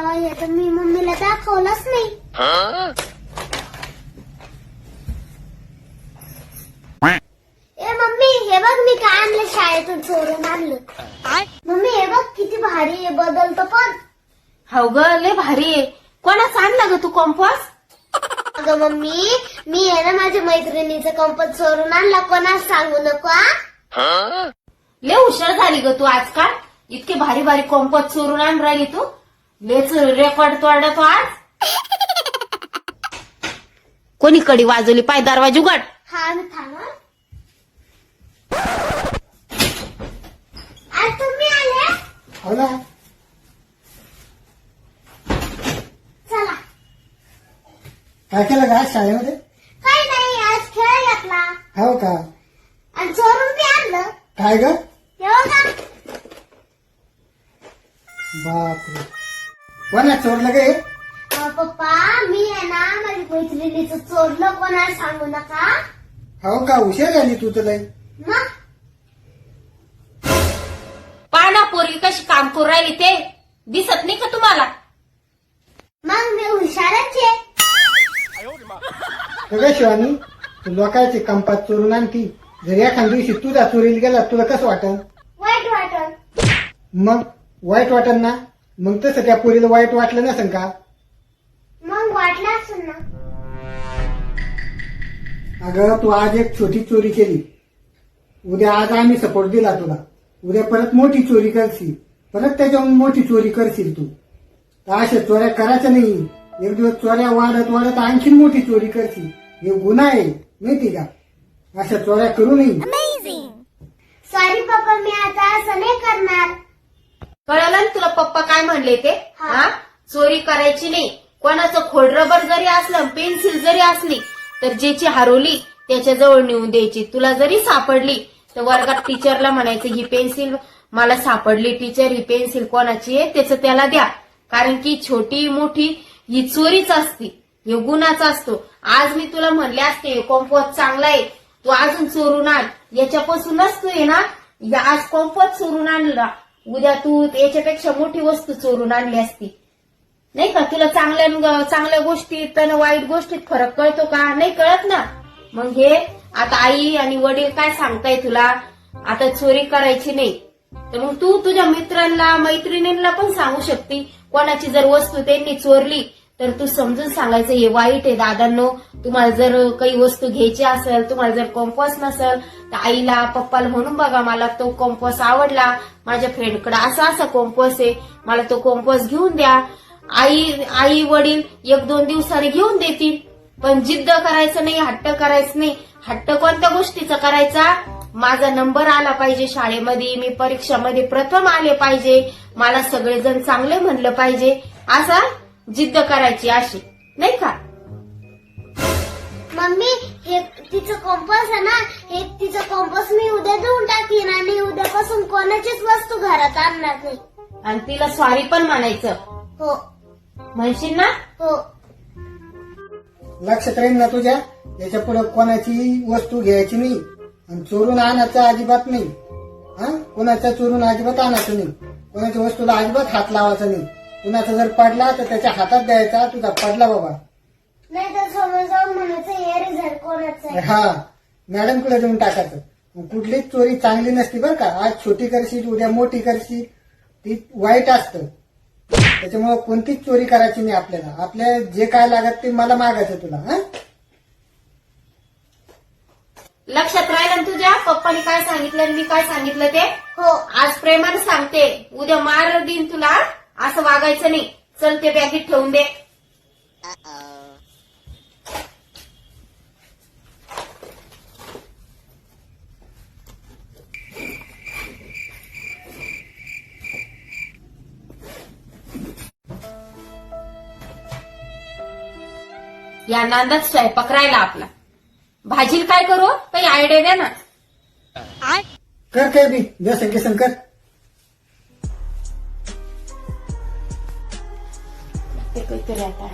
देवा हे तर मी मम्मीला दाखवलंच नाही. ए मम्मी हे बघ मी काय आणलं शाळेतून चोरून आणलं. मम्मी हे बघ किती भारी आहे बदलतो पण. हो ग लय भारी आहे. कोणाचा आणला ग तू कॉम्पॉस अगं मम्मी मी आहे ना माझ्या मैत्रिणीचं कंपत चोरून आणला. कोणाला सांगू नको हा? लय हुशार झाली ग तू आजकाल. इतके भारी भारी कॉम्पॉस चोरून आण राहिली तू. लेच रेकॉर्ड तोडला तो आज? कोणी कडी वाजवली पाय दरवाजा उघड? हा मी थांबा. आज तुम्ही आले? हो ना. चला. काय केलं का आज शाळेमध्ये? काही नाही आज खेळ घातला. हो का? आणि चोरून बी आणलं. काय ग? बापरे. कोणा चोरलं गे अहो, पप्पा मी आहे ना माझ्या मैत्रिणीचं चोरलं कोणाला सांगू नका? हो का? हुशार झाली तू तुला मग? पाना पोरगी कशी काम करू राहिली ते? दिसत नाही का तुम्हाला? मग मी हुशारच आहे. सगळं शिवानी तू लोकांची कंपात चोरून आणती. जर एखाद्या दिवशी तुझा चोरीला गेला तुला कसं वाटन? वाईट वाटत मग? वाईट वाटन ना? मग तसं त्या पोरीला वाईट वाटलं नसेल का? मग वाटलं असेल ना. अगं तू आज एक छोटी चोरी केली. उद्या आज आम्ही सपोर्ट दिला तुला. उद्या परत मोठी चोरी करशील. परत त्याच्याहून मोठी चोरी करशील तू. तर अशा चोऱ्या करायच्या नाही. एक दिवस चोऱ्या वाढत वाढत आणखीन मोठी चोरी करशील. हे गुन्हा आहे माहिती का? अशा चोऱ्या करू नये. सॉरी पप्पा मी आता असं नाही करणार. कळलं ना तुला पप्पा काय म्हणले ते? हा. हा? चोरी करायची नाही. कोणाचं खोडरबर जरी असलं पेन्सिल जरी असली तर ज्याची हरवली त्याच्याजवळ नेऊन द्यायची. तुला जरी सापडली तर वर्गात टीचरला म्हणायचं ही पेन्सिल मला सापडली टीचर ही पेन्सिल कोणाची आहे? त्याचं त्याला द्या. कारण की छोटी मोठी ही चोरीच असती. हे गुन्हाच असतो. आज मी तुला म्हणले असते कॉम्पोज चांगला आहे. तू अजून चोरून आण. याच्यापासूनच तू आहे ना या- आज कॉम्पोज चोरून आणला. उद्या तू याच्यापेक्षा मोठी वस्तू चोरून आणली असती. नाही का? तुला चांगल्या चांगल्या गोष्टीत आणि वाईट गोष्टीत फरक कळतो का? नाही कळत ना? मग हे आता आई आणि वडील काय सांगताय तुला? आता चोरी करायची नाही. तर मग तू तुझ्या मित्रांना मैत्रिणींना पण सांगू शकते. कोणाची जर वस्तू त्यांनी चोरली तर तू समजून सांगायचं हे वाईट आहे दादांनो. तुम्हाला जर काही वस्तू घ्यायची असेल तुम्हाला जर कॉम्पॉस नसेल तर आईला पप्पाला म्हणून बघा मला तो कॉम्पॉस आवडला. माझ्या फ्रेंडकडे असा असा कॉम्पॉस आहे. मला तो कॉम्पॉस घेऊन द्या. आई आई वडील एक दोन दिवसाने घेऊन देतील. पण जिद्द करायचं नाही हट्ट करायचं नाही. हट्ट कोणत्या गोष्टीचा करायचा? माझा नंबर आला पाहिजे शाळेमध्ये. मी परीक्षामध्ये प्रथम आले पाहिजे. मला सगळेजण चांगले म्हणलं पाहिजे. असा जिद्द करायची अशी नाही का? मम्मी हे तिचं कॉम्पस आहे ना हे तिचं कॉम्पस मी उद्या देऊन टाकीन आणि उद्यापासून कोणाचीच वस्तू घरात आणणार नाही. आणि तिला स्वारी पण म्हणायचं. हो. म्हणशील ना? हो. लक्षात राहील ना तुझ्या. याच्यापुढे कोणाची वस्तू घ्यायची नाही आणि चोरून आणायचं अजिबात नाही. हा? कोणाच्या चोरून अजिबात आणायचं नाही. कोणाच्या वस्तूला अजिबात हात लावायचा नाही. कुणाचा जर पडला तर त्याच्या हातात द्यायचा तुझा पडला बाबा. नाही तर समोर जाऊन म्हणायचं हे रिझल्ट कोणाचं आहे? हा मॅडमकडे देऊन टाकायचं? मग कुठलीच चोरी चांगली नसती बरं का. आज छोटी करशील उद्या मोठी करशील. ती वाईट असतं. त्याच्यामुळे कोणतीच चोरी करायची नाही आपल्याला. आपल्या जे काय लागत ते मला मागायचं तुला हा? लक्षात राहिलं ना तुझ्या? पप्पानी काय सांगितलं आणि मी काय सांगितलं ते? हो. आज प्रेमाने सांगते. उद्या मार दिन तुला. असं वागायचं नाही. चल ते बॅगेत ठेवून दे. या नांदात स्वयंपाक राहिला आपला. भाजील काय करू? काही आयडिया द्या ना. कर काय बी. जसं की कर ते काहीतरी आता